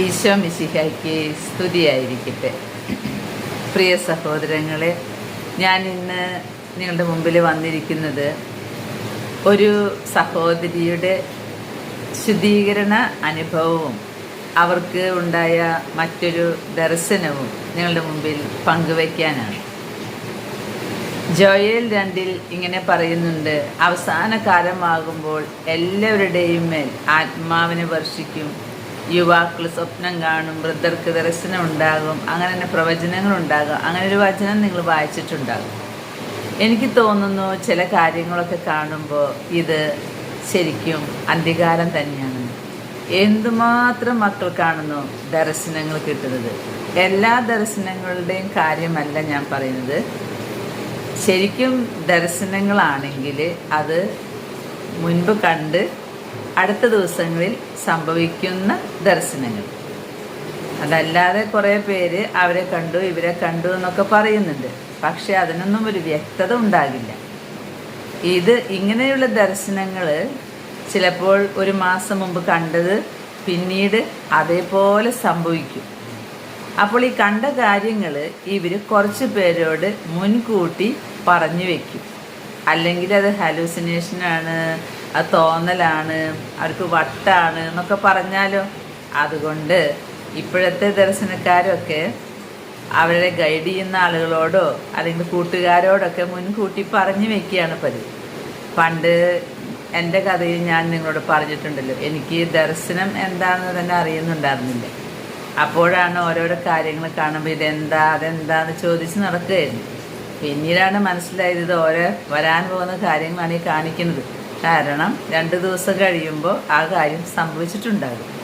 ഈശോ മിശിഹായ്ക്ക് സ്തുതിയായിരിക്കട്ടെ. പ്രിയ സഹോദരങ്ങളെ ഞാൻ ഇന്ന് നിങ്ങളുടെ മുമ്പിൽ വന്നിരിക്കുന്നത് ഒരു സഹോദരിയുടെ ശുദ്ധീകരണ അനുഭവവും അവർക്ക് ഉണ്ടായ മറ്റൊരു ദർശനവും നിങ്ങളുടെ മുമ്പിൽ പങ്കുവയ്ക്കാനാണ്. ജോയൽ രണ്ടിൽ ഇങ്ങനെ പറയുന്നുണ്ട് അവസാന കാലമാകുമ്പോൾ എല്ലാവരുടെയും മേൽ ആത്മാവിനെ വർഷിക്കും യുവാക്കൾ സ്വപ്നം കാണും വൃദ്ധർക്ക് ദർശനം ഉണ്ടാകും അങ്ങനെ തന്നെ പ്രവചനങ്ങൾ ഉണ്ടാകും. അങ്ങനെ ഒരു വചനം നിങ്ങൾ വായിച്ചിട്ടുണ്ടാകും. എനിക്ക് തോന്നുന്നു ചില കാര്യങ്ങളൊക്കെ കാണുമ്പോൾ ഇത് ശരിക്കും അന്ത്യകാലം തന്നെയാണ്. എന്തുമാത്രം മക്കൾ കാണുന്നു ദർശനങ്ങൾ കിട്ടുന്നത്? എല്ലാ ദർശനങ്ങളുടെയും കാര്യമല്ല ഞാൻ പറയുന്നത്. ശരിക്കും ദർശനങ്ങളാണെങ്കിൽ അത് മുൻപ് കണ്ട് അടുത്ത ദിവസങ്ങളിൽ സംഭവിക്കുന്ന ദർശനങ്ങൾ. അതല്ലാതെ കുറേ പേര് അവരെ കണ്ടു ഇവരെ കണ്ടു എന്നൊക്കെ പറയുന്നുണ്ട്. പക്ഷെ അതിനൊന്നും ഒരു വ്യക്തത ഉണ്ടാകില്ല. ഇത് ഇങ്ങനെയുള്ള ദർശനങ്ങൾ ചിലപ്പോൾ ഒരു മാസം മുമ്പ് കണ്ടത് പിന്നീട് അതേപോലെ സംഭവിക്കും. അപ്പോൾ ഈ കണ്ട കാര്യങ്ങൾ ഇവർ കുറച്ച് പേരോട് മുൻകൂട്ടി പറഞ്ഞു വെക്കും. അല്ലെങ്കിൽ അത് ഹലൂസിനേഷനാണ് അത് തോന്നലാണ് അവർക്ക് വട്ടാണ് എന്നൊക്കെ പറഞ്ഞാലോ? അതുകൊണ്ട് ഇപ്പോഴത്തെ ദർശനക്കാരൊക്കെ അവരെ ഗൈഡ് ചെയ്യുന്ന ആളുകളോടോ അല്ലെങ്കിൽ കൂട്ടുകാരോടൊക്കെ മുൻകൂട്ടി പറഞ്ഞു വെക്കുകയാണ് പതിവ്. പണ്ട് എന്റെ കഥയിൽ ഞാൻ നിങ്ങളോട് പറഞ്ഞിട്ടുണ്ടല്ലോ എനിക്ക് ദർശനം എന്താണെന്ന് തന്നെ അറിയുന്നുണ്ടായിരുന്നില്ല. അപ്പോഴാണ് ഓരോരോ കാര്യങ്ങൾ കാണുമ്പോൾ ഇതെന്താ അതെന്താന്ന് ചോദിച്ച് നടക്കുകയായിരുന്നു. പിന്നീടാണ് മനസ്സിലായത് ഇത് ഓരോ വരാൻ പോകുന്ന കാര്യങ്ങളാണ് ഈ കാണിക്കുന്നത്. കാരണം രണ്ട് ദിവസം കഴിയുമ്പോൾ ആ കാര്യം സംഭവിച്ചിട്ടുണ്ടാകും.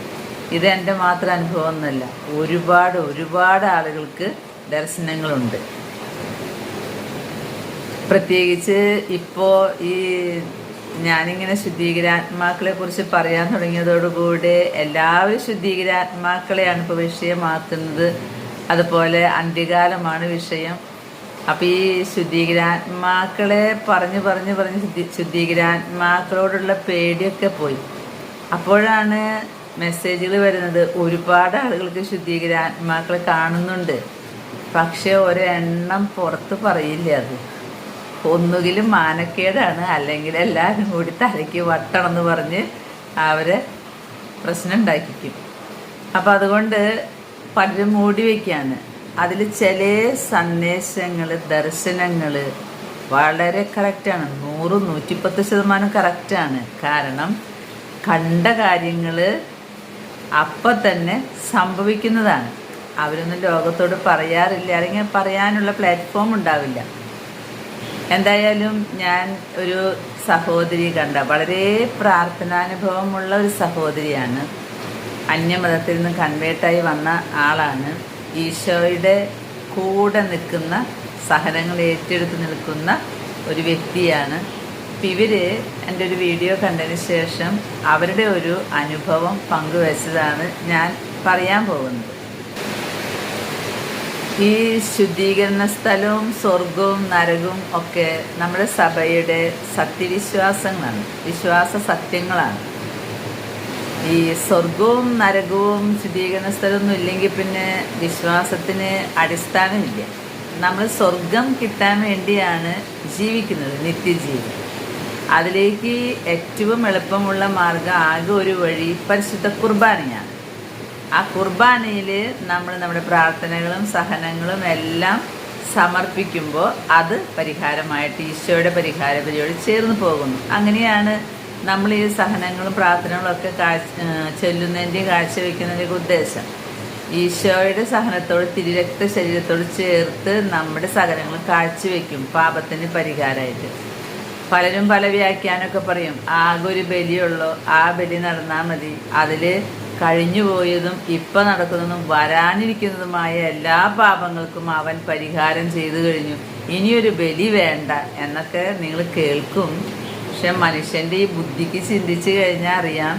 ഇത് എന്റെ മാത്രം അനുഭവമൊന്നുമല്ല. ഒരുപാട് ഒരുപാട് ആളുകൾക്ക് ദർശനങ്ങളുണ്ട്. പ്രത്യേകിച്ച് ഇപ്പോൾ ഈ ഞാനിങ്ങനെ ശുദ്ധീകരാത്മാക്കളെ കുറിച്ച് പറയാൻ തുടങ്ങിയതോടുകൂടി എല്ലാവരും ശുദ്ധീകരാത്മാക്കളെയാണ് ഇപ്പോൾ വിഷയമാക്കുന്നത്. അതുപോലെ അന്ത്യകാലമാണ് വിഷയം. അപ്പം ഈ ശുദ്ധീകരാത്മാക്കളെ പറഞ്ഞു പറഞ്ഞു പറഞ്ഞ് ശുദ്ധി ശുദ്ധീകരാത്മാക്കളോടുള്ള പേടിയൊക്കെ പോയി. അപ്പോഴാണ് മെസ്സേജുകൾ വരുന്നത്. ഒരുപാട് ആളുകൾക്ക് ശുദ്ധീകരാത്മാക്കളെ കാണുന്നുണ്ട്. പക്ഷെ ഒരെണ്ണം പുറത്ത് പറയില്ല അത്. ഒന്നുകിലും മാനക്കേടാണ്. അല്ലെങ്കിൽ എല്ലാവരും കൂടി തലയ്ക്ക് വട്ടണം എന്ന് പറഞ്ഞ് അവരെ പ്രശ്നം ഉണ്ടാക്കിക്കും. അപ്പം അതുകൊണ്ട് പലരും മൂടി വയ്ക്കുകയാണ് അതിൽ ചില സന്ദേശങ്ങൾ ദർശനങ്ങൾ വളരെ കറക്റ്റാണ്. നൂറ് നൂറ്റിപ്പത്ത് ശതമാനം കറക്റ്റാണ്. കാരണം കണ്ട കാര്യങ്ങൾ അപ്പം തന്നെ സംഭവിക്കുന്നതാണ്. അവരൊന്നും ലോകത്തോട് പറയാറില്ല അല്ലെങ്കിൽ പറയാനുള്ള പ്ലാറ്റ്ഫോം ഉണ്ടാവില്ല. എന്തായാലും ഞാൻ ഒരു സഹോദരി കണ്ട വളരെ പ്രാർത്ഥനാനുഭവമുള്ള ഒരു സഹോദരിയാണ്. അന്യമതത്തിൽ നിന്ന് കൺവേർട്ടായി വന്ന ആളാണ്. ഈശോയുടെ കൂടെ നിൽക്കുന്ന സഹനങ്ങൾ ഏറ്റെടുത്ത് നിൽക്കുന്ന ഒരു വ്യക്തിയാണ്. അപ്പം ഇവർ എന്റെ ഒരു വീഡിയോ കണ്ടതിന് ശേഷം അവരുടെ ഒരു അനുഭവം പങ്കുവച്ചതാണ് ഞാൻ പറയാൻ പോകുന്നത്. ഈ ശുദ്ധീകരണ സ്ഥലവും സ്വർഗവും നരകവും ഒക്കെ നമ്മുടെ സഭയുടെ സത്യവിശ്വാസങ്ങളാണ് വിശ്വാസ സത്യങ്ങളാണ്. ഈ സ്വർഗവും നരകവും ശുദ്ധീകരണ സ്ഥലമൊന്നും ഇല്ലെങ്കിൽ പിന്നെ വിശ്വാസത്തിന് അടിസ്ഥാനമില്ല. നമ്മൾ സ്വർഗം കിട്ടാൻ വേണ്ടിയാണ് ജീവിക്കുന്നത് നിത്യജീവൻ. അതിലേക്ക് ഏറ്റവും എളുപ്പമുള്ള മാർഗം ആകെ ഒരു വഴി പരിശുദ്ധ കുർബാനയാണ്. ആ കുർബാനയിൽ നമ്മൾ നമ്മുടെ പ്രാർത്ഥനകളും സഹനങ്ങളും എല്ലാം സമർപ്പിക്കുമ്പോൾ അത് പരിഹാരമായിട്ട് ഈശോയുടെ പരിഹാര പരിപാടി ചേർന്ന് പോകുന്നു. അങ്ങനെയാണ് നമ്മൾ ഈ സഹനങ്ങളും പ്രാർത്ഥനകളും ഒക്കെ കാഴ്ച ചൊല്ലുന്നതിന്റെ കാഴ്ചവെക്കുന്നതിന്റെ ഉദ്ദേശം. ഈശോയുടെ സഹനത്തോട് തിരിരക്ത ശരീരത്തോട് ചേർത്ത് നമ്മുടെ സഹനങ്ങൾ കാഴ്ചവെക്കും പാപത്തിന് പരിഹാരമായിട്ട്. പലരും പല വ്യാഖ്യാനമൊക്കെ പറയും ആകെ ഒരു ബലിയുള്ളൂ ആ ബലി നടന്നാൽ മതി. അതിൽ കഴിഞ്ഞു പോയതും ഇപ്പം നടക്കുന്നതും വരാനിരിക്കുന്നതുമായ എല്ലാ പാപങ്ങൾക്കും അവൻ പരിഹാരം ചെയ്തു കഴിഞ്ഞു. ഇനിയൊരു ബലി വേണ്ട എന്നൊക്കെ നിങ്ങൾ കേൾക്കും. പക്ഷെ മനുഷ്യന്റെ ഈ ബുദ്ധിക്ക് ചിന്തിച്ചു കഴിഞ്ഞാൽ അറിയാം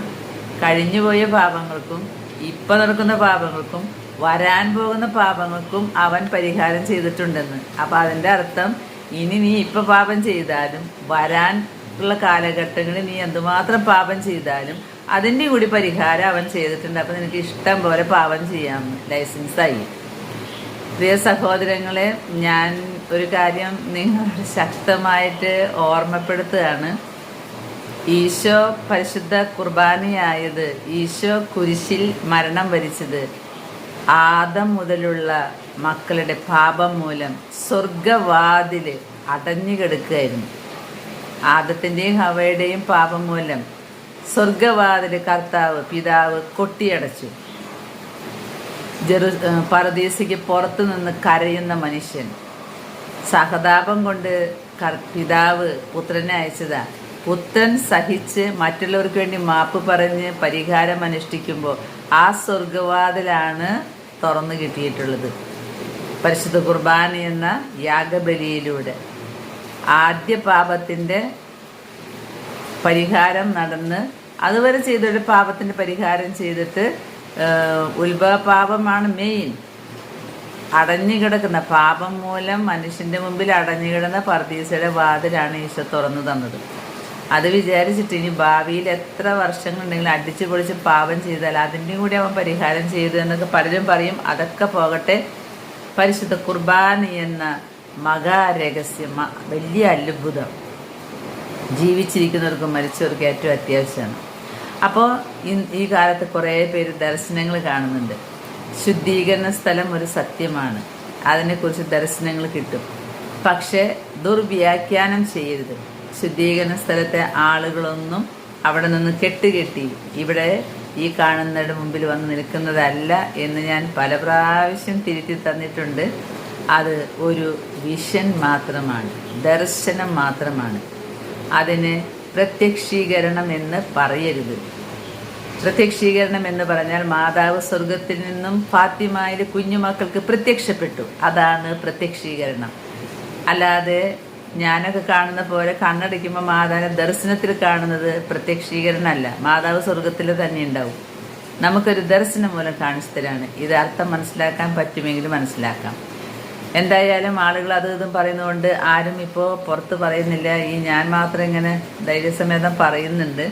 കഴിഞ്ഞുപോയ പാപങ്ങൾക്കും ഇപ്പം നടക്കുന്ന പാപങ്ങൾക്കും വരാൻ പോകുന്ന പാപങ്ങൾക്കും അവൻ പരിഹാരം ചെയ്തിട്ടുണ്ടെന്ന്. അപ്പം അതിന്റെ അർത്ഥം ഇനി നീ ഇപ്പം പാപം ചെയ്താലും വരാൻ ഉള്ള കാലഘട്ടങ്ങളിൽ നീ എന്തുമാത്രം പാപം ചെയ്താലും അതിന്റെ കൂടി പരിഹാരം അവൻ ചെയ്തിട്ടുണ്ട്. അപ്പം നിനക്ക് ഇഷ്ടം പോലെ പാപം ചെയ്യാം. ലൈസൻസായി. പ്രിയ സഹോദരങ്ങളെ ഞാൻ ഒരു കാര്യം നിങ്ങളോട് ശക്തമായിട്ട് ഓർമ്മപ്പെടുത്തുകയാണ്. ഈശോ പരിശുദ്ധ കുർബാനയായത് ഈശോ കുരിശിൽ മരണം വരിച്ചത് ആദം മുതലുള്ള മക്കളുടെ പാപം മൂലം സ്വർഗവാതിൽ അടഞ്ഞു കിടക്കുകയായിരുന്നു. ആദത്തിന്റെയും ഹവയുടെയും പാപം മൂലം സ്വർഗവാതിൽ കർത്താവ് പിതാവ് കൊട്ടിയടച്ചു. ജെറു പരദീസയ്ക്ക് പുറത്തു നിന്ന് കരയുന്ന മനുഷ്യൻ സഹതാപം കൊണ്ട് പിതാവ് പുത്രനെ അയച്ചതാ. പുത്രൻ സഹിച്ച് മറ്റുള്ളവർക്ക് വേണ്ടി മാപ്പ് പറഞ്ഞ് പരിഹാരം അനുഷ്ഠിക്കുമ്പോൾ ആ സ്വർഗവാതിലാണ് തുറന്നു കിട്ടിയിട്ടുള്ളത്. പരിശുദ്ധ കുർബാന എന്ന യാഗബലിയിലൂടെ. ആദ്യ പാപത്തിന്റെ പരിഹാരം നടന്ന് അതുവരെ ചെയ്തൊരു പാപത്തിന്റെ പരിഹാരം ചെയ്തിട്ട് ഉത്ഭവ പാപമാണ് മെയിൻ അടഞ്ഞു കിടക്കുന്ന പാപം മൂലം മനുഷ്യന്റെ മുമ്പിൽ അടഞ്ഞു കിടന്ന പർദീസയുടെ വാതിലാണ് ഈശോ തുറന്നു തന്നത്. അത് വിചാരിച്ചിട്ട് ഇനി ഭാവിയിൽ എത്ര വർഷങ്ങളുണ്ടെങ്കിലും അടിച്ചു പൊളിച്ച് പാപം ചെയ്താൽ അതിന്റെയും കൂടി അവൻ പരിഹാരം ചെയ്തു എന്നൊക്കെ പലരും പറയും. അതൊക്കെ പോകട്ടെ. പരിശുദ്ധ കുർബാന എന്ന മഹാരഹസ്യം വലിയ അത്ഭുതം. ജീവിച്ചിരിക്കുന്നവർക്കും മരിച്ചവർക്കും ഏറ്റവും അത്യാവശ്യമാണ്. അപ്പോൾ ഈ കാലത്ത് കുറേ പേര് ദർശനങ്ങൾ കാണുന്നുണ്ട്. ശുദ്ധീകരണ സ്ഥലം ഒരു സത്യമാണ്. അതിനെക്കുറിച്ച് ദർശനങ്ങൾ കിട്ടും. പക്ഷേ ദുർവ്യാഖ്യാനം ചെയ്യരുത്. ശുദ്ധീകരണ സ്ഥലത്തെ ആളുകളൊന്നും അവിടെ നിന്ന് കെട്ടുകെട്ടി. ഇവിടെ ഈ കാണുന്നവരുടെ മുമ്പിൽ വന്ന് നിൽക്കുന്നതല്ല എന്ന് ഞാൻ പല പ്രാവശ്യം തിരുത്തി തന്നിട്ടുണ്ട്. അത് ഒരു വിഷൻ മാത്രമാണ് ദർശനം മാത്രമാണ്. അതിന് പ്രത്യക്ഷീകരണം എന്ന് പറയരുത്. പ്രത്യക്ഷീകരണം എന്ന് പറഞ്ഞാൽ മാതാവ് സ്വർഗത്തിൽ നിന്നും ഫാത്തിമായിലെ കുഞ്ഞുമക്കൾക്ക് പ്രത്യക്ഷപ്പെട്ടു. അതാണ് പ്രത്യക്ഷീകരണം. അല്ലാതെ ഞാനൊക്കെ കാണുന്ന പോലെ കണ്ണടിക്കുമ്പോൾ മാതാവിനെ ദർശനത്തിൽ കാണുന്നത് പ്രത്യക്ഷീകരണമല്ല മാതാവ് സ്വർഗത്തിൽ തന്നെ ഉണ്ടാവും. നമുക്കൊരു ദർശനം മൂലം കാണിച്ചു തരാണ്. ഇത് അർത്ഥം മനസ്സിലാക്കാൻ പറ്റുമെങ്കിൽ മനസ്സിലാക്കാം. എന്തായാലും ആളുകൾ അത് ഇതും പറയുന്നതുകൊണ്ട് ആരും ഇപ്പോൾ പുറത്ത് പറയുന്നില്ല. ഈ ഞാൻ മാത്രം ഇങ്ങനെ ധൈര്യസമേതം പറയുന്നുണ്ട്.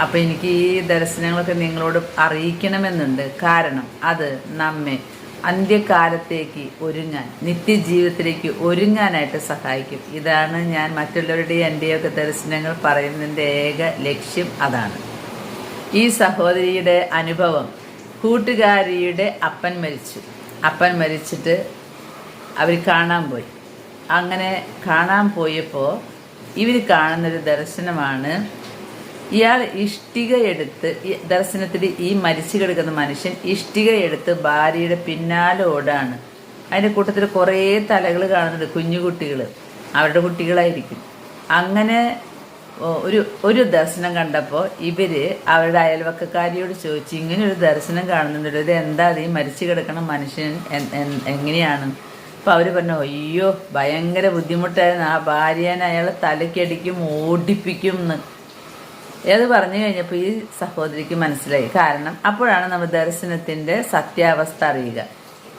അപ്പോൾ എനിക്ക് ഈ ദർശനങ്ങളൊക്കെ നിങ്ങളോട് അറിയിക്കണമെന്നുണ്ട്. കാരണം അത് നമ്മെ അന്ത്യകാലത്തേക്ക് ഒരുങ്ങാൻ നിത്യജീവിതത്തിലേക്ക് ഒരുങ്ങാനായിട്ട് സഹായിക്കും. ഇതാണ് ഞാൻ മറ്റുള്ളവരുടെയും എന്റെയൊക്കെ ദർശനങ്ങൾ പറയുന്നതിന്റെ ഏക ലക്ഷ്യം അതാണ്. ഈ സഹോദരിയുടെ അനുഭവം കൂട്ടുകാരിയുടെ അപ്പൻ മരിച്ചു. അപ്പൻ മരിച്ചിട്ട് അവർ കാണാൻ പോയി. അങ്ങനെ കാണാൻ പോയപ്പോൾ ഇവർ കാണുന്നൊരു ദർശനമാണ് ഇയാൾ ഇഷ്ടികയെടുത്ത് ദർശനത്തിൽ ഈ മരിച്ചു കിടക്കുന്ന മനുഷ്യൻ ഇഷ്ടികയെടുത്ത് ഭാര്യയുടെ പിന്നാലെ ഓടാണ് അതിന്റെ കൂട്ടത്തിൽ കുറേ തലകൾ കാണുന്നുണ്ട് കുഞ്ഞു കുട്ടികൾ അവരുടെ കുട്ടികളായിരിക്കും. അങ്ങനെ ഒരു ഒരു ദർശനം കണ്ടപ്പോൾ ഇവർ അവരുടെ അയൽവക്കക്കാരിയോട് ചോദിച്ചു ഇങ്ങനെ ഒരു ദർശനം കാണുന്നുണ്ട്. ഇത് എന്താ ഈ മരിച്ചു കിടക്കണ മനുഷ്യൻ എങ്ങനെയാണ്? അപ്പോൾ അവർ പറഞ്ഞു അയ്യോ ഭയങ്കര ബുദ്ധിമുട്ടായിരുന്നു. ആ ഭാര്യനെ അയാളെ തലക്കടിക്കും ഓടിപ്പിക്കും എന്ന് അത് പറഞ്ഞു കഴിഞ്ഞപ്പോൾ ഈ സഹോദരിക്ക് മനസ്സിലായി. കാരണം അപ്പോഴാണ് നമ്മൾ ദർശനത്തിന്റെ സത്യാവസ്ഥ അറിയുക.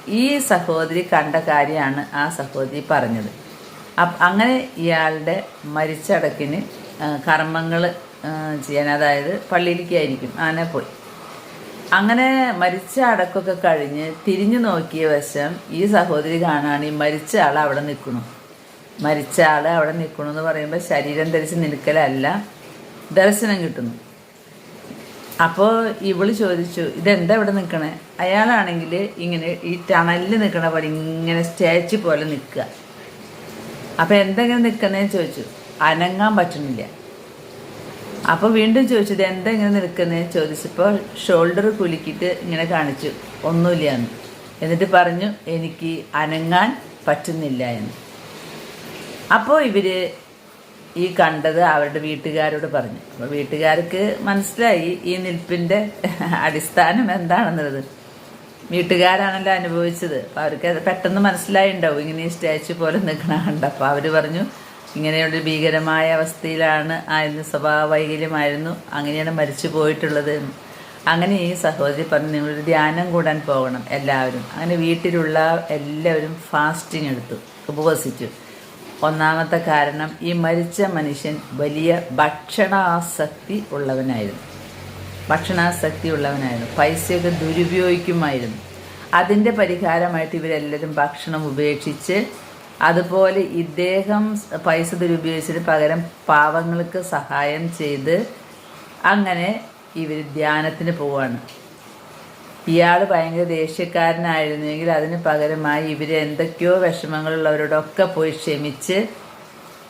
ഈ സഹോദരി കണ്ട കാര്യമാണ് ആ സഹോദരി പറഞ്ഞത്. അങ്ങനെ ഇയാളുടെ മരിച്ചടക്കിന് കർമ്മങ്ങൾ ചെയ്യാൻ അതായത് പള്ളിയിലേക്കായിരിക്കും ആനെ പോയി. അങ്ങനെ മരിച്ച അടക്കമൊക്കെ കഴിഞ്ഞ് തിരിഞ്ഞു നോക്കിയ വശം ഈ സഹോദരി കാണാണ് ഈ മരിച്ച ആൾ അവിടെ നിൽക്കണു മരിച്ച ആൾ അവിടെ നിൽക്കണു എന്ന് പറയുമ്പോൾ ശരീരം ധരിച്ച് നിൽക്കലല്ല. ദർശനം കിട്ടുന്നു. അപ്പോൾ ഇവൾ ചോദിച്ചു ഇതെന്താ ഇവിടെ നിൽക്കണേ അയാളാണെങ്കിൽ ഇങ്ങനെ ഈ ടണലിൽ നിൽക്കണ പോലെ ഇങ്ങനെ സ്റ്റാച്ചു പോലെ നിൽക്കുക അപ്പോൾ എന്തെങ്ങനെ നിൽക്കുന്നതെന്ന് ചോദിച്ചു. അനങ്ങാൻ പറ്റുന്നില്ല. അപ്പോൾ വീണ്ടും ചോദിച്ചു ഇത് എന്താ ഇങ്ങനെ നിൽക്കുന്നതെന്ന് ചോദിച്ചപ്പോൾ ഷോൾഡർ കുലുക്കിയിട്ട് ഇങ്ങനെ കാണിച്ചു. ഒന്നുമില്ല എന്ന്. എന്നിട്ട് പറഞ്ഞു എനിക്ക് അനങ്ങാൻ പറ്റുന്നില്ല എന്ന്. അപ്പോൾ ഇവർ ഈ കണ്ടത് അവരുടെ വീട്ടുകാരോട് പറഞ്ഞു. അപ്പോൾ വീട്ടുകാർക്ക് മനസ്സിലായി ഈ നിൽപ്പിന്റെ അടിസ്ഥാനം എന്താണെന്നുള്ളത്. വീട്ടുകാരാണല്ലോ അനുഭവിച്ചത്. അപ്പോൾ അവർക്ക് അത് പെട്ടെന്ന് മനസ്സിലായിണ്ടാവും. ഇങ്ങനെ ഈ സ്റ്റാച്ചു പോലെ നിൽക്കണ കണ്ടപ്പോൾ അവർ പറഞ്ഞു ഇങ്ങനെയുള്ള ഭീകരമായ അവസ്ഥയിലാണ് ആയിരുന്നു സ്വഭാവ വൈകല്യമായിരുന്നു അങ്ങനെയാണ് മരിച്ചു പോയിട്ടുള്ളത്. അങ്ങനെ ഈ സഹോദരി പറഞ്ഞു നിങ്ങളൊരു ധ്യാനം കൂടാൻ പോകണം എല്ലാവരും. അങ്ങനെ വീട്ടിലുള്ള എല്ലാവരും ഫാസ്റ്റിംഗ് എടുത്തു. ഉപവസിച്ചു. ഒന്നാമത്തെ കാരണം ഈ മരിച്ച മനുഷ്യൻ വലിയ ഭക്ഷണാസക്തി ഉള്ളവനായിരുന്നു. ഭക്ഷണാസക്തി ഉള്ളവനായിരുന്നു. പൈസയൊക്കെ ദുരുപയോഗിക്കുമായിരുന്നു. അതിന്റെ പരിഹാരമായിട്ട് ഇവരെല്ലാവരും ഭക്ഷണം ഉപേക്ഷിച്ച് അതുപോലെ ഇദ്ദേഹം പൈസ ദുരുപയോഗിച്ചതിന് പകരം പാവങ്ങൾക്ക് സഹായം ചെയ്ത് അങ്ങനെ ഇവർ ധ്യാനത്തിന് പോവാണ്. ഇയാൾ ഭയങ്കര ദേഷ്യക്കാരനായിരുന്നെങ്കിൽ അതിന് പകരമായി ഇവർ എന്തൊക്കെയോ വിഷമങ്ങളുള്ളവരോടൊക്കെ പോയി ക്ഷമിച്ച്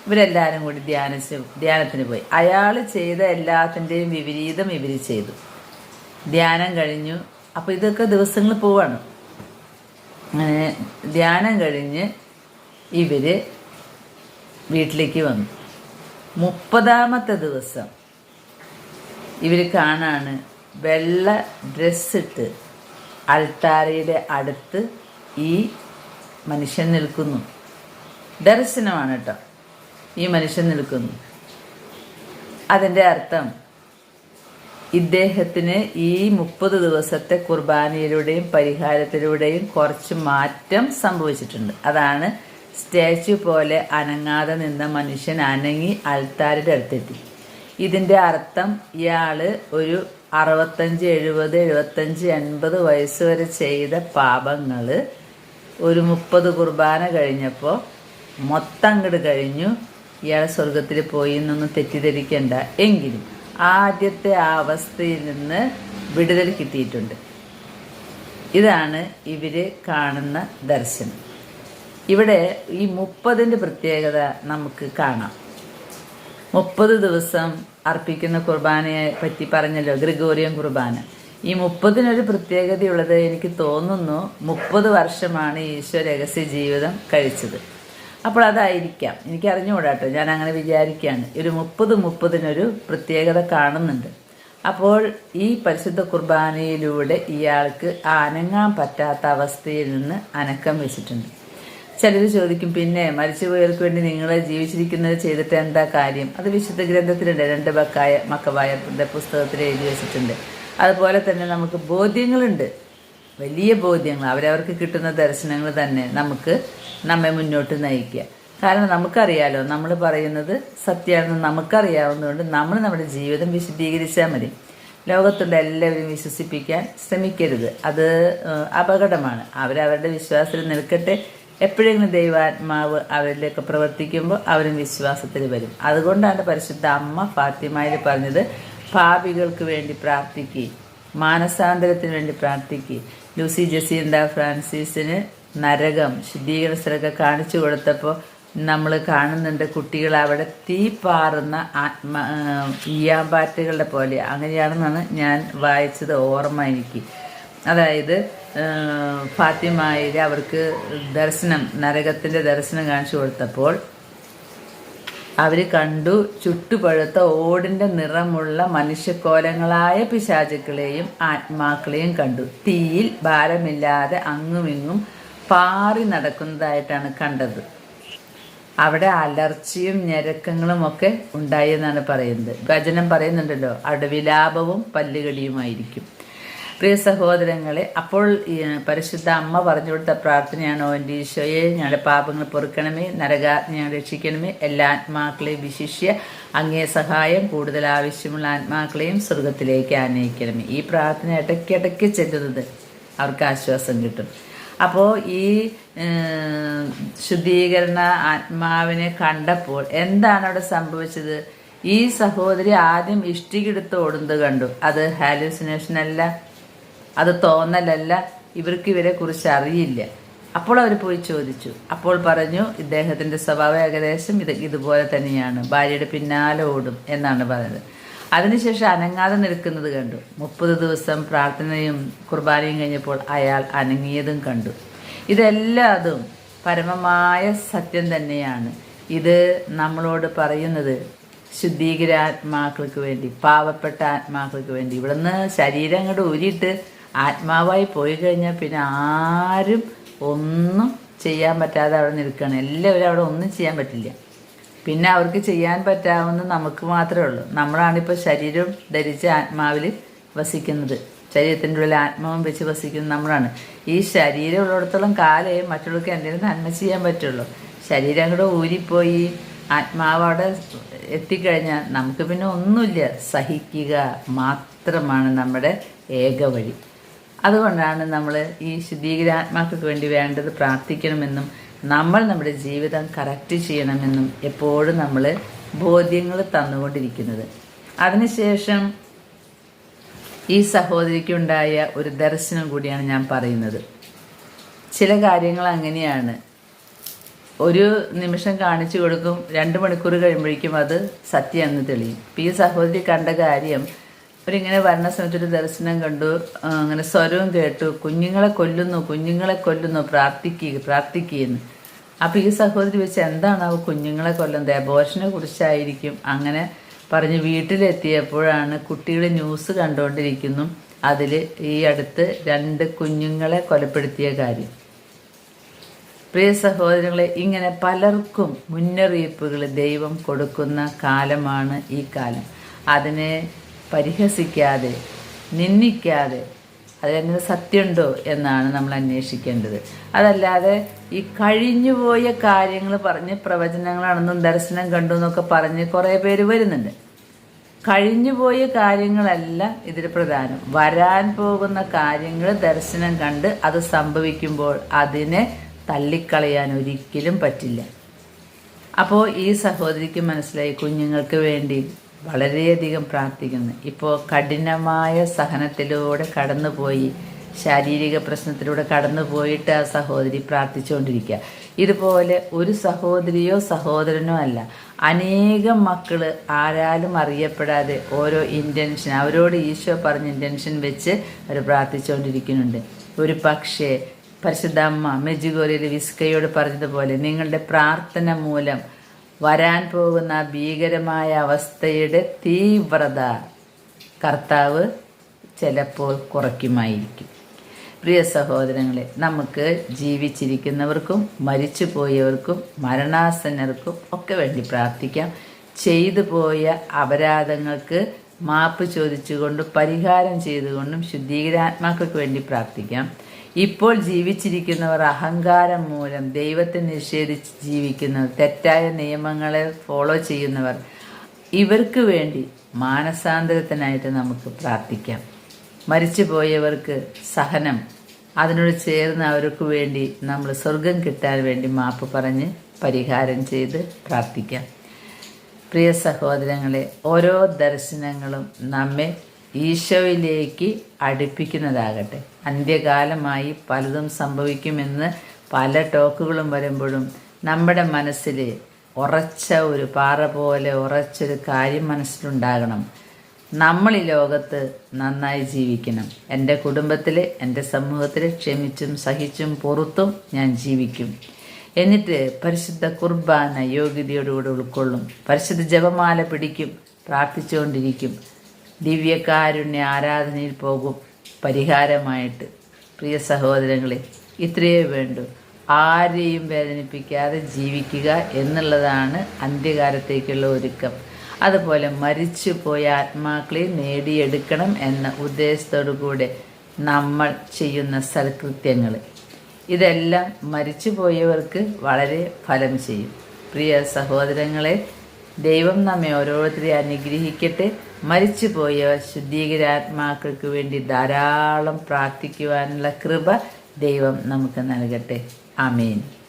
ഇവരെല്ലാവരും കൂടി ധ്യാനിച്ച് ധ്യാനത്തിന് പോയി. അയാൾ ചെയ്ത എല്ലാത്തിന്റെയും വിപരീതം ഇവർ ചെയ്തു. ധ്യാനം കഴിഞ്ഞു. അപ്പോൾ ഇതൊക്കെ ദിവസങ്ങൾ പോവാണ്. അങ്ങനെ ധ്യാനം കഴിഞ്ഞ് ഇവർ വീട്ടിലേക്ക് വന്നു. മുപ്പതാമത്തെ ദിവസം ഇവർ കാണാണ് വെള്ള ഡ്രസ്സിട്ട് അൾത്താരയുടെ അടുത്ത് ഈ മനുഷ്യൻ നിൽക്കുന്നു. ദർശനമാണ് കേട്ടോ ഈ മനുഷ്യൻ നിൽക്കുന്നു. അതിന്റെ അർത്ഥം ഇദ്ദേഹത്തിന് ഈ മുപ്പത് ദിവസത്തെ കുർബാനയിലൂടെയും പരിഹാരത്തിലൂടെയും കുറച്ച് മാറ്റം സംഭവിച്ചിട്ടുണ്ട്. അതാണ് സ്റ്റാച്യു പോലെ അനങ്ങാതെ നിന്ന മനുഷ്യൻ അനങ്ങി അൾത്താരുടെ അടുത്തെത്തി. ഇതിന്റെ അർത്ഥം ഇയാൾ ഒരു അറുപത്തഞ്ച് എഴുപത് എഴുപത്തഞ്ച് എൺപത് വയസ്സ് വരെ ചെയ്ത പാപങ്ങൾ ഒരു മുപ്പത് കുർബാന കഴിഞ്ഞപ്പോൾ മൊത്തം അങ്ങോട്ട് കഴിഞ്ഞു. ഇയാൾ സ്വർഗത്തിൽ പോയി എന്നൊന്നും തെറ്റിദ്ധരിക്കേണ്ട. എങ്കിലും ആദ്യത്തെ ആ അവസ്ഥയിൽ നിന്ന് വിടുതൽ കിട്ടിയിട്ടുണ്ട്. ഇതാണ് ഇവർ കാണുന്ന ദർശനം. ഇവിടെ ഈ മുപ്പതിന്റെ പ്രത്യേകത നമുക്ക് കാണാം. മുപ്പത് ദിവസം അർപ്പിക്കുന്ന കുർബാനയെ പറ്റി പറഞ്ഞല്ലോ ഗ്രിഗോറിയൻ കുർബാന. ഈ മുപ്പതിനൊരു പ്രത്യേകതയുള്ളത് എനിക്ക് തോന്നുന്നു മുപ്പത് വർഷമാണ് ഈശോ രഹസ്യ ജീവിതം കഴിച്ചത്. അപ്പോൾ അതായിരിക്കാം. എനിക്ക് അറിഞ്ഞുകൂടാട്ടോ ഞാൻ അങ്ങനെ വിചാരിക്കുകയാണ്. ഒരു മുപ്പത് മുപ്പതിനൊരു പ്രത്യേകത കാണുന്നുണ്ട്. അപ്പോൾ ഈ പരിശുദ്ധ കുർബാനയിലൂടെ ഇയാൾക്ക് അനങ്ങാൻ പറ്റാത്ത അവസ്ഥയിൽ നിന്ന് അനക്കം വെച്ചിട്ടുണ്ട്. ചിലർ ചോദിക്കും പിന്നെ മരിച്ചുപോയവർക്ക് വേണ്ടി നിങ്ങൾ ജീവിച്ചിരിക്കുന്നത് ചെയ്തിട്ട് എന്താ കാര്യം? അത് വിശുദ്ധ ഗ്രന്ഥത്തിലുണ്ട്. രണ്ട് ബക്കായ മക്കവായന്റെ പുസ്തകത്തിൽ എഴുതി വെച്ചിട്ടുണ്ട്. അതുപോലെ തന്നെ നമുക്ക് ബോധ്യങ്ങളുണ്ട്. വലിയ ബോധ്യങ്ങൾ. അവരവർക്ക് കിട്ടുന്ന ദർശനങ്ങൾ തന്നെ നമുക്ക് നമ്മെ മുന്നോട്ട് നയിക്കുക. കാരണം നമുക്കറിയാലോ നമ്മൾ പറയുന്നത് സത്യമാണെന്ന് നമുക്കറിയാവുന്നതുകൊണ്ട് നമ്മൾ നമ്മുടെ ജീവിതം വിശദീകരിച്ചാൽ മതി. ലോകത്തുള്ള എല്ലാവരും വിശ്വസിപ്പിക്കാൻ ശ്രമിക്കരുത്. അത് അപകടമാണ്. അവരവരുടെ വിശ്വാസത്തിൽ നിൽക്കട്ടെ. എപ്പോഴെങ്കിലും ദൈവാത്മാവ് അവരിലേക്ക് പ്രവർത്തിക്കുമ്പോൾ അവരും വിശ്വാസത്തിൽ വരും. അതുകൊണ്ടാണ് പരിശുദ്ധ അമ്മ ഫാത്തിമയിൽ പറഞ്ഞത് ഭാവികൾക്ക് വേണ്ടി പ്രാർത്ഥിക്കുകയും മാനസാന്തരത്തിന് വേണ്ടി പ്രാർത്ഥിക്കുകയും ലൂസി ജസീന്ത ഫ്രാൻസിസിന് നരകം ശുദ്ധീകരണ സ്ഥലമൊക്കെ കാണിച്ചു കൊടുത്തപ്പോൾ നമ്മൾ കാണുന്നുണ്ട് കുട്ടികൾ അവിടെ തീ പാറുന്ന ആത്മ ഈയാമ്പാറ്റുകളുടെ പോലെ. അങ്ങനെയാണെന്നാണ് ഞാൻ വായിച്ചത് ഓർമ്മ എനിക്ക്. അതായത് ഫാത്തിമായിൽ അവർക്ക് ദർശനം നരകത്തിന്റെ ദർശനം കാണിച്ചു കൊടുത്തപ്പോൾ അവർ കണ്ടു ചുട്ടുപഴുത്ത ഓടിന്റെ നിറമുള്ള മനുഷ്യക്കോലങ്ങളായ പിശാചുക്കളെയും ആത്മാക്കളെയും കണ്ടു. തീയിൽ ഭാരമില്ലാതെ അങ്ങുമിങ്ങും പാറി നടക്കുന്നതായിട്ടാണ് കണ്ടത്. അവിടെ അലർച്ചയും ഞരക്കങ്ങളും ഒക്കെ ഉണ്ടായി എന്നാണ് പറയുന്നത്. ഭജനം പറയുന്നുണ്ടല്ലോ അടവിലാപവും പല്ലുകടിയുമായിരിക്കും. പ്രിയ സഹോദരങ്ങളെ അപ്പോൾ പരിശുദ്ധ അമ്മ പറഞ്ഞു കൊടുത്ത പ്രാർത്ഥനയാണ് ഓ എന്റെ ഈശോയെ? ഞങ്ങളുടെ പാപങ്ങൾ പൊറുക്കണമേ നരകാജ്ഞ രക്ഷിക്കണമേ. എല്ലാ ആത്മാക്കളെയും വിശിഷ്യ അങ്ങേ സഹായം കൂടുതൽ ആവശ്യമുള്ള ആത്മാക്കളെയും സ്വർഗത്തിലേക്ക് ആനയിക്കണമേ. ഈ പ്രാർത്ഥന ഇടയ്ക്കിടയ്ക്ക് ചെല്ലുന്നത് അവർക്ക് ആശ്വാസം കിട്ടും. അപ്പോൾ ഈ ശുദ്ധീകരണ ആത്മാവിനെ കണ്ടപ്പോൾ എന്താണ് അവിടെ സംഭവിച്ചത്? ഈ സഹോദരി ആദ്യം ഇഷ്ടികെടുത്ത് ഓടുന്നത് കണ്ടു. അത് ഹാലുസിനേഷൻ അല്ല. അത് തോന്നലല്ല. ഇവർക്ക് ഇവരെ കുറിച്ച് അറിയില്ല. അപ്പോൾ അവർ പോയി ചോദിച്ചു. അപ്പോൾ പറഞ്ഞു ഇദ്ദേഹത്തിന്റെ സ്വഭാവം ഏകദേശം ഇത് ഇതുപോലെ തന്നെയാണ്. ഭാര്യയുടെ പിന്നാലെ ഓടും എന്നാണ് പറഞ്ഞത്. അതിനുശേഷം അനങ്ങാതെ നിൽക്കുന്നത് കണ്ടു. മുപ്പത് ദിവസം പ്രാർത്ഥനയും കുർബാനയും കഴിഞ്ഞപ്പോൾ അയാൾ അനങ്ങിയതും കണ്ടു. ഇതെല്ലാതും പരമമായ സത്യം തന്നെയാണ്. ഇത് നമ്മളോട് പറയുന്നത് ശുദ്ധീകരാത്മാക്കൾക്ക് വേണ്ടി പാവപ്പെട്ട ആത്മാക്കൾക്ക് വേണ്ടി. ഇവിടുന്ന് ശരീരം അങ്ങോട്ട് ഊരിയിട്ട് ആത്മാവായി പോയി കഴിഞ്ഞാൽ പിന്നെ ആരും ഒന്നും ചെയ്യാൻ പറ്റാതെ അവിടെ നിൽക്കുകയാണ്. എല്ലാവരും അവിടെ ഒന്നും ചെയ്യാൻ പറ്റില്ല. പിന്നെ അവർക്ക് ചെയ്യാൻ പറ്റാവുന്ന നമുക്ക് മാത്രമേ ഉള്ളൂ. നമ്മളാണിപ്പോൾ ശരീരം ധരിച്ച് ആത്മാവിൽ വസിക്കുന്നത്. ശരീരത്തിന്റെ ഉള്ളിൽ ആത്മാവും വെച്ച് വസിക്കുന്നത് നമ്മളാണ്. ഈ ശരീരം ഉള്ളിടത്തോളം കാലേ മറ്റുള്ളവർക്ക് എന്തെങ്കിലും നന്മ ചെയ്യാൻ പറ്റുള്ളൂ. ശരീരം കൂടെ ഊരിപ്പോയി ആത്മാവ് അവിടെ എത്തിക്കഴിഞ്ഞാൽ നമുക്ക് പിന്നെ ഒന്നുമില്ല. സഹിക്കുക മാത്രമാണ് നമ്മുടെ ഏക വഴി. അതുകൊണ്ടാണ് നമ്മൾ ഈ ശുദ്ധീകരാത്മാക്കൾക്ക് വേണ്ടി വേണ്ടത് പ്രാർത്ഥിക്കണമെന്നും നമ്മൾ നമ്മുടെ ജീവിതം കറക്റ്റ് ചെയ്യണമെന്നും എപ്പോഴും നമ്മൾ ബോധ്യങ്ങൾ തന്നുകൊണ്ടിരിക്കുന്നത്. അതിനുശേഷം ഈ സഹോദരിക്കുണ്ടായ ഒരു ദർശനം കൂടിയാണ് ഞാൻ പറയുന്നത്. ചില കാര്യങ്ങൾ അങ്ങനെയാണ്. ഒരു നിമിഷം കാണിച്ചു കൊടുക്കും രണ്ട് മണിക്കൂർ കഴിയുമ്പോഴേക്കും അത് സത്യം അങ്ങ് തെളിയും. ഇപ്പം ഈ സഹോദരി കണ്ട കാര്യം അവരിങ്ങനെ വരണ സമയത്ത് ഒരു ദർശനം കണ്ടു. അങ്ങനെ സ്വരവും കേട്ടു. കുഞ്ഞുങ്ങളെ കൊല്ലുന്നു കുഞ്ഞുങ്ങളെ കൊല്ലുന്നു പ്രാർത്ഥിക്കുക പ്രാർത്ഥിക്കുകയെന്ന് അപ്പം ഈ സഹോദരി വെച്ച് എന്താണ് അവ കുഞ്ഞുങ്ങളെ കൊല്ലുന്നത്? അബോഷനെ കുറിച്ചായിരിക്കും. അങ്ങനെ പറഞ്ഞ് വീട്ടിലെത്തിയപ്പോഴാണ് കുട്ടികൾ ന്യൂസ് കണ്ടുകൊണ്ടിരിക്കുന്നു. അതിൽ ഈ അടുത്ത് രണ്ട് കുഞ്ഞുങ്ങളെ കൊലപ്പെടുത്തിയ കാര്യം. പ്രിയ സഹോദരങ്ങളെ ഇങ്ങനെ പലർക്കും മുന്നറിയിപ്പുകൾ ദൈവം കൊടുക്കുന്ന കാലമാണ് ഈ കാലം. അതിനെ പരിഹസിക്കാതെ നിന്ദിക്കാതെ അതിന് സത്യമുണ്ടോ എന്നാണ് നമ്മൾ അന്വേഷിക്കേണ്ടത്. അതല്ലാതെ ഈ കഴിഞ്ഞുപോയ കാര്യങ്ങൾ പറഞ്ഞ് പ്രവചനങ്ങളാണെന്നും ദർശനം കണ്ടു എന്നൊക്കെ പറഞ്ഞ് കുറേ പേര് വരുന്നുണ്ട്. കഴിഞ്ഞുപോയ കാര്യങ്ങളല്ല ഇതിൽ പ്രധാനം. വരാൻ പോകുന്ന കാര്യങ്ങൾ ദർശനം കണ്ട് അത് സംഭവിക്കുമ്പോൾ അതിനെ തള്ളിക്കളയാൻ ഒരിക്കലും പറ്റില്ല. അപ്പോൾ ഈ സഹോദരിക്ക് മനസ്സിലായി കുഞ്ഞുങ്ങൾക്ക് വേണ്ടി വളരെയധികം പ്രാർത്ഥിക്കുന്നു. ഇപ്പോൾ കഠിനമായ സഹനത്തിലൂടെ കടന്നുപോയി ശാരീരിക പ്രശ്നത്തിലൂടെ കടന്നു പോയിട്ട് ആ സഹോദരി പ്രാർത്ഥിച്ചുകൊണ്ടിരിക്കുക. ഇതുപോലെ ഒരു സഹോദരിയോ സഹോദരനോ അല്ല അനേകം മക്കൾ ആരാലും അറിയപ്പെടാതെ ഓരോ ഇന്റൻഷൻ അവരോട് ഈശോ പറഞ്ഞ ഇന്റൻഷൻ വെച്ച് അവർ പ്രാർത്ഥിച്ചുകൊണ്ടിരിക്കുന്നുണ്ട്. ഒരു പക്ഷേ പരിശുദ്ധ അമ്മ വിസ്കയോട് പറഞ്ഞതുപോലെ നിങ്ങളുടെ പ്രാർത്ഥന മൂലം വരാൻ പോകുന്ന ഭീകരമായ അവസ്ഥയുടെ തീവ്രത കർത്താവ് ചിലപ്പോൾ കുറയ്ക്കുമായിരിക്കും. പ്രിയ സഹോദരങ്ങളെ നമുക്ക് ജീവിച്ചിരിക്കുന്നവർക്കും മരിച്ചു പോയവർക്കും മരണാസന്നർക്കും ഒക്കെ വേണ്ടി പ്രാർത്ഥിക്കാം. ചെയ്തു പോയ അപരാധങ്ങൾക്ക് മാപ്പ് ചോദിച്ചുകൊണ്ടും പരിഹാരം ചെയ്തുകൊണ്ടും ശുദ്ധീകരാത്മാക്കൾക്ക് വേണ്ടി പ്രാർത്ഥിക്കാം. ഇപ്പോൾ ജീവിച്ചിരിക്കുന്നവർ അഹങ്കാരം മൂലം ദൈവത്തെ നിഷേധിച്ച് ജീവിക്കുന്നവർ തെറ്റായ നിയമങ്ങളെ ഫോളോ ചെയ്യുന്നവർ ഇവർക്ക് വേണ്ടി മാനസാന്തരത്തിനായിട്ട് നമുക്ക് പ്രാർത്ഥിക്കാം. മരിച്ചുപോയവർക്ക് സഹനം അതിനോട് ചേർന്ന് അവർക്ക് വേണ്ടി നമ്മൾ സ്വർഗം കിട്ടാൻ വേണ്ടി മാപ്പ് പറഞ്ഞ് പരിഹാരം ചെയ്ത് പ്രാർത്ഥിക്കാം. പ്രിയ സഹോദരങ്ങളെ ഓരോ ദർശനങ്ങളും നമ്മെ ഈശോയിലേക്ക് അടുപ്പിക്കുന്നതാകട്ടെ. അന്ത്യകാലമായി പലതും സംഭവിക്കുമെന്ന് പല ടോക്കുകളും വരുമ്പോഴും നമ്മുടെ മനസ്സിൽ ഉറച്ച ഒരു പാറ പോലെ ഉറച്ചൊരു കാര്യം മനസ്സിലുണ്ടാകണം. നമ്മൾ ഈ ലോകത്ത് നന്നായി ജീവിക്കണം. എന്റെ കുടുംബത്തിൽ എന്റെ സമൂഹത്തിൽ ക്ഷമിച്ചും സഹിച്ചും പുറത്തും ഞാൻ ജീവിക്കും. എന്നിട്ട് പരിശുദ്ധ കുർബാന യോഗ്യതയോടുകൂടി ഉൾക്കൊള്ളും. പരിശുദ്ധ ജപമാല പിടിക്കും പ്രാർത്ഥിച്ചുകൊണ്ടിരിക്കും. ദിവ്യകാരുണ്യ ആരാധനയിൽ പോകും പരിഹാരമായിട്ട്. പ്രിയ സഹോദരങ്ങളെ ഇത്രയേ വേണ്ടൂ. ആരെയും വേദനിപ്പിക്കാതെ ജീവിക്കുക എന്നുള്ളതാണ് അന്ത്യകാലത്തേക്കുള്ള ഒരുക്കം. അതുപോലെ മരിച്ചു പോയ ആത്മാക്കളെ നേടിയെടുക്കണം എന്ന ഉദ്ദേശത്തോടു കൂടെ നമ്മൾ ചെയ്യുന്ന സൽകൃത്യങ്ങൾ ഇതെല്ലാം മരിച്ചു പോയവർക്ക് വളരെ ഫലം ചെയ്യും. പ്രിയ സഹോദരങ്ങളെ ദൈവം നമ്മെ ഓരോരുത്തരെ അനുഗ്രഹിക്കട്ടെ. മരിച്ചുപോയ ശുദ്ധീകരാത്മാക്കൾക്ക് വേണ്ടി ധാരാളം പ്രാർത്ഥിക്കുവാനുള്ള കൃപ ദൈവം നമുക്ക് നൽകട്ടെ. ആമേൻ.